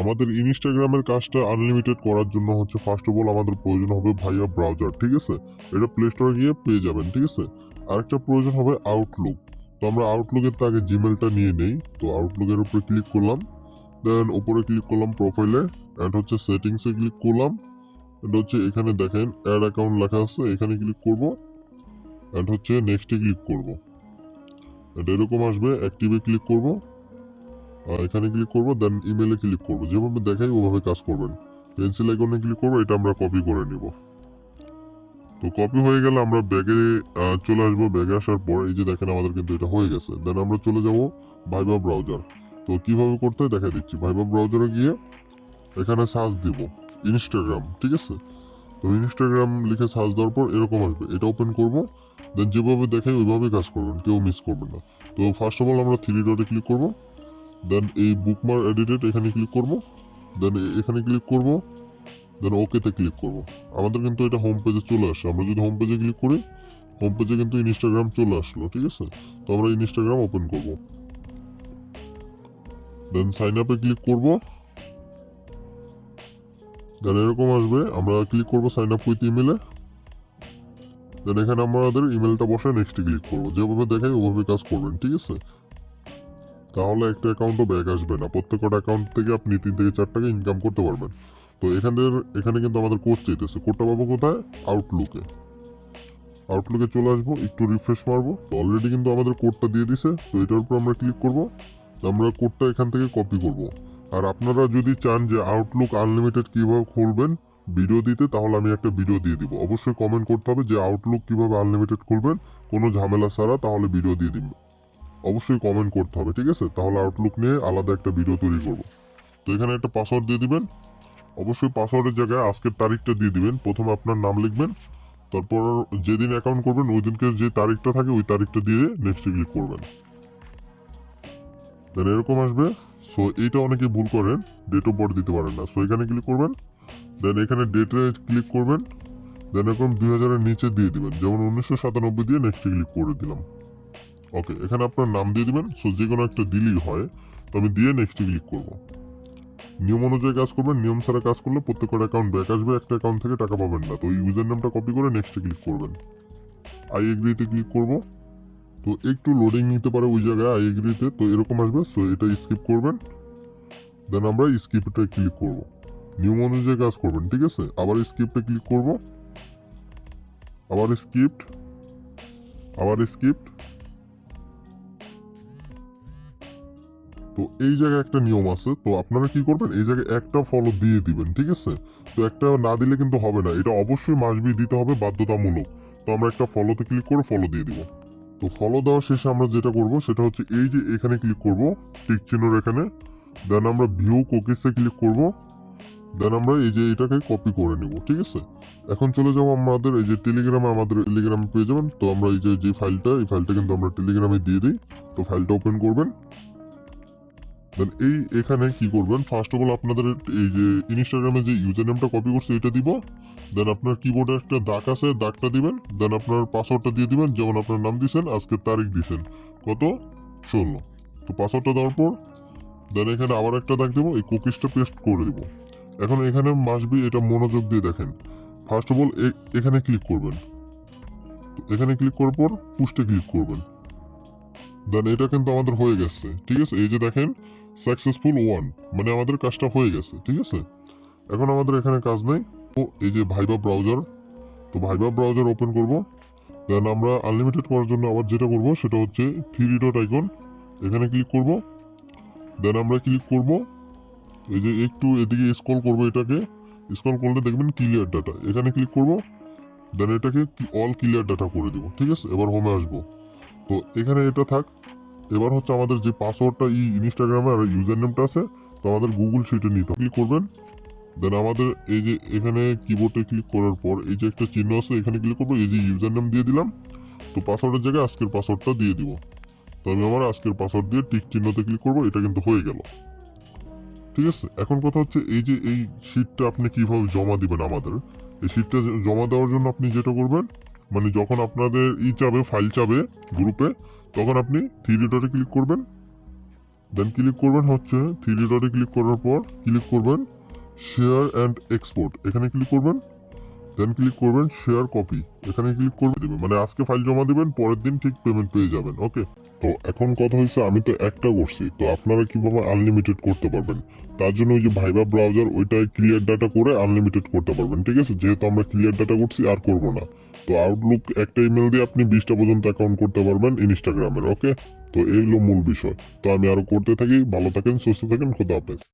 আমাদের ইনস্টাগ্রামের কাজটা আনলিমিটেড করার জন্য হচ্ছে ফার্স্ট অফ অল আমাদের প্রয়োজন হবে ভাইয়া ব্রাউজার ঠিক আছে? এটা প্লে স্টোরে গিয়ে পেয়ে যাবেন, ঠিক আছে? আরেকটা প্রয়োজন হবে আউটলুক তো আমরা আউটলুকের তো আগে জিমেলটা নিয়ে নেই, তো আউটলুকের উপরে ক্লিক করলাম। দেন উপরে ক্লিক করলাম প্রোফাইলে অ্যান্ড হচ্ছে সেটিংসে ক্লিক করলাম। অ্যান্ড হচ্ছে এখানে দেখেন অ্যাড অ্যাকাউন্ট লেখা আছে, এখানে ক্লিক করব। অ্যান্ড হচ্ছে নেক্সটে ক্লিক করব। অ্যান্ড এরকম আসবে অ্যাক্টিভে ক্লিক করব। এখানে ক্লিক করব দেন ইমেলে ক্লিক করব। যেভাবে দেখাই, ওভাবে কাজ করবেন পেন্সিল আইকনে ক্লিক করব, এটা আমরা কপি করে নিব। তো কপি হয়ে গেলে আমরা ব্যাগে চলে আসব। ব্যাগে আসার পর, এই যে দেখেন আমাদের কিন্তু এটা হয়ে গেছে। দেন আমরা চলে যাব ভাইবা ব্রাউজার তো কীভাবে করতে দেখা দিচ্ছি। ভাইবা ব্রাউজারে গিয়ে এখানে সার্চ দিব ইনস্টাগ্রাম ঠিক আছে? তো ইনস্টাগ্রাম লিখে সার্চ দেওয়ার পর এরকম আসবে। এটা ওপেন করব দেন যেভাবে দেখাই ওইভাবে কাজ করবেন কেউ মিস করবেন না। তো ফার্স্ট অফ অল আমরা থ্রি ডটে ক্লিক করব। দেন এই বুকমার এডিটেড এখানে ক্লিক করব। দেন এখানে ক্লিক করব। দেন ওকেতে ক্লিক করব। আমাদের কিন্তু এটা হোম পেজে চলে আসে। আমরা যদি হোম পেজে ক্লিক করি হোম পেজে কিন্তু ইনস্টাগ্রাম চলে আসলো, ঠিক আছে? তো আমরা ইনস্টাগ্রাম ওপেন করব। দেন সাইন আপে ক্লিক করব। দেন এরকম আসবে। আমরা ক্লিক করব সাইন আপ উইথ ইমেলে দেন এখানে আমাদের ইমেলটা বসে নেক্সট ক্লিক করব। যেভাবে দেখাই ওভাবে কাজ করবেন, ঠিক আছে? তাহলে একটা অ্যাকাউন্টও ব্যাক আসবে না। প্রত্যেকটা অ্যাকাউন্ট থেকে আপনি তিন থেকে চার টাকা ইনকাম করতে পারবেন। তো এখানে এখানে কিন্তু আমাদের কোড চাইতেছে। কোডটা পাবো কোথায়? আউটলুকে আউটলুকে চলে আসব, একটু রিফ্রেশ মারবো। তো অলরেডি কিন্তু আমাদের কোডটা দিয়ে দিছে। তো এটার উপর আমরা ক্লিক করব। আমরা কোডটা এখান থেকে কপি করব। আর আপনারা যদি চান যে আউটলুক আনলিমিটেড কীভাবে খুলবেন ভিডিও দিতে, তাহলে আমি একটা ভিডিও দিয়ে দিব। অবশ্যই কমেন্ট করতে হবে যে আউটলুক কীভাবে আনলিমিটেড খুলবেন। কোনো ঝামেলা ছাড়া তাহলে ভিডিও দিয়ে দিন অবশ্যই কমেন্ট করতে হবে, ঠিক আছে? তাহলে আউটলুক নিয়ে আলাদা একটা ভিডিও তৈরি করব। তো এখানে একটা পাসওয়ার্ড দিয়ে দিবেন। অবশ্যই পাসওয়ার্ডের জায়গায় আজকের তারিখটা দিয়ে দিবেন। প্রথমে আপনার নাম লিখবেন, তারপর যেদিন অ্যাকাউন্ট করবেন, ওই দিনকে যে তারিখটা থাকে, ওই তারিখটা দিয়ে নেক্সট ক্লিক করবেন। দেন এরকম আসবে। সো এইটা অনেকে ভুল করেন ডেট অফ বার্থ দিতে পারেন না। সো এখানে ক্লিক করবেন। দেন এখানে ডেটে ক্লিক করবেন। দেন এরকম দুই হাজারের নিচে দিয়ে দিবেন। যেমন উনিশশো সাতানব্বই দিয়ে নেক্সট ক্লিক করে দিলাম। ওকে এখানে আপনার নাম দিয়ে দিবেন সো যে কোনো একটা দিলেই হয়, তো আমি দিয়ে নেক্সট ক্লিক করব। নিয়ম অনুযায়ী কাজ করবেন, নিয়ম ছাড়া কাজ করলে প্রত্যেকটা অ্যাকাউন্ট ব্যাক আসবে, একটা অ্যাকাউন্ট থেকে টাকা পাবেন না, তো ওই ইউজার নামটা কপি করে নেক্সটে ক্লিক করবেন। আই এগ্রিতে ক্লিক করব, তো একটু লোডিং নিতে পারে ওই জায়গায় আই এগ্রিতে তো এরকম আসবে সো এটা স্কিপ করবেন দেন আমরা স্কিপটা ক্লিক করব। নিয়ম অনুযায়ী কাজ করবেন, ঠিক আছে? আবার স্কিপটে ক্লিক করব, আবার স্কিপ্ট আবার স্কিপ্ট তো এই জায়গায় একটা নিয়ম আছে, তো আপনারা কি করবেন, এই জায়গায় একটা ফলো দিয়ে দিবেন, ঠিক আছে? তো একটা না দিলে কিন্তু হবে না, এটা অবশ্যই মাসবি দিতে হবে বাধ্যতামূলক। তো আমরা একটা ফলোতে ক্লিক করে ফলো দিয়ে দিব। তো ফলো দেওয়া শেষে আমরা যেটা করব, সেটা হচ্ছে এই যে এখানে ক্লিক করব, টিক চিহ্নর এখানে। দেন আমরা ভিউ কুকিসে ক্লিক করব। দেন আমরা এই যে এটাকে কপি করে নিব, ঠিক আছে? এখন চলে যাব আমাদের, এই যে টেলিগ্রামে আমাদের টেলিগ্রামে পেয়ে যাবেন তো আমরা এই যে যে ফাইলটা এই ফাইলটা কিন্তু আমরা টেলিগ্রামে দিয়ে দিই। তো ফাইলটা ওপেন করবেন। দেন এই এখানে কি করবেন? ফার্স্ট অফ অল আপনাদের এই যে ইনস্টাগ্রামে যে ইউজার নেমটা কপি করছে, এটা দিব। দেন আপনার কিবোর্ডে একটা দাগ আছে, দাগটা দিবেন। দেন আপনার পাসওয়ার্ডটা দিয়ে দিবেন, যেমন আপনার নাম দিছেন আজকের তারিখ দিছেন। কত? ষোলো। তো পাসওয়ার্ডটা দেওয়ার পর দেন এখানে আবার একটা দাগ দেবো, এই কুকিজটা পেস্ট করে দিব। এখন এখানে মাসবি এটা মনোযোগ দিয়ে দেখেন। ফার্স্ট অফ অল এখানে ক্লিক করবেন। এখানে ক্লিক করার পর পুস্টে ক্লিক করবেন। দেন এটা কিন্তু আমাদের হয়ে গেছে। ঠিক আছে? এই যে দেখেন সাকসেসফুল ওয়ান মানে আমাদের কাজটা হয়ে গেছে, ঠিক আছে? এখন আমাদের এখানে কাজ নেই। তো এই যে ভাইবা ব্রাউজার তো ভাইবা ব্রাউজার ওপেন করব। দেন আমরা আনলিমিটেড করার জন্য আবার যেটা করব, সেটা হচ্ছে থ্রি ডট আইকন এখানে ক্লিক করব। দেন আমরা ক্লিক করব, এই যে একটু এদিকে স্ক্রল করব এটাকে। স্ক্রল করলে দেখবেন ক্লিয়ার ডাটা এখানে ক্লিক করব। দেন এটাকে অল ক্লিয়ার ডাটা করে দিব, ঠিক আছে? এবার হোমে আসব। তো এখানে এটা থাক এবার হচ্ছে আমাদের যে পাসওয়ার্ডটা ই ইনস্টাগ্রামে আর ইউজার নেমটা আছে, তো আমাদের গুগল সিটে নিতে ক্লিক করবেন। দেন আমাদের এই যে এখানে কিবোর্ডে ক্লিক করার পর, এই যে একটা চিহ্ন আছে, এখানে ক্লিক করব, এই যে ইউজার নেম দিয়ে দিলাম। তো পাসওয়ার্ডের জায়গায় আজকের পাসওয়ার্ডটা দিয়ে দিব। তো আমি আমার আজকের পাসওয়ার্ড দিয়ে টিক চিহ্নতে ক্লিক করব, এটা কিন্তু হয়ে গেল। ঠিক আছে? এখন কথা হচ্ছে এই যে এই শিটটা আপনি কীভাবে জমা দিবেন আমাদের? এই শিটটা জমা দেওয়ার জন্য আপনি যেটা করবেন মানে যখন আপনাদের ই চাবে ফাইল চাবে গ্রুপে তখন আপনি থ্রি ডটে ক্লিক করবেন। দেন ক্লিক করবেন হচ্ছে থ্রি ডটে ক্লিক করার পর ক্লিক করবেন শেয়ার অ্যান্ড এক্সপোর্ট এখানে ক্লিক করবেন। দেন ক্লিক করবেন শেয়ার কপি এখানে ক্লিক করে দেবেন মানে আজকে ফাইল জমা দিবেন, পরের দিন ঠিক পেমেন্ট পেয়ে যাবেন ওকে তো এখন কথা হয়েছে, আমি তো একটা করছি, তো আপনারা কীভাবে আনলিমিটেড করতে পারবেন? তার জন্য ওই যে ভাইবা ব্রাউজার ওইটাই ক্লিয়ার ডাটা করে আনলিমিটেড করতে পারবেন, ঠিক আছে? যেহেতু আমরা ক্লিয়ার ডাটা করছি, আর করব না। তো আউটলুক একটা ইমেল দিয়ে আপনি বিশটা পর্যন্ত অ্যাকাউন্ট করতে পারবেন ইনস্টাগ্রামের ওকে তো এইগুলো মূল বিষয়। তো আমি আরও করতে থাকি, ভালো থাকেন, সুস্থ থাকেন, খোদা হাফেজ।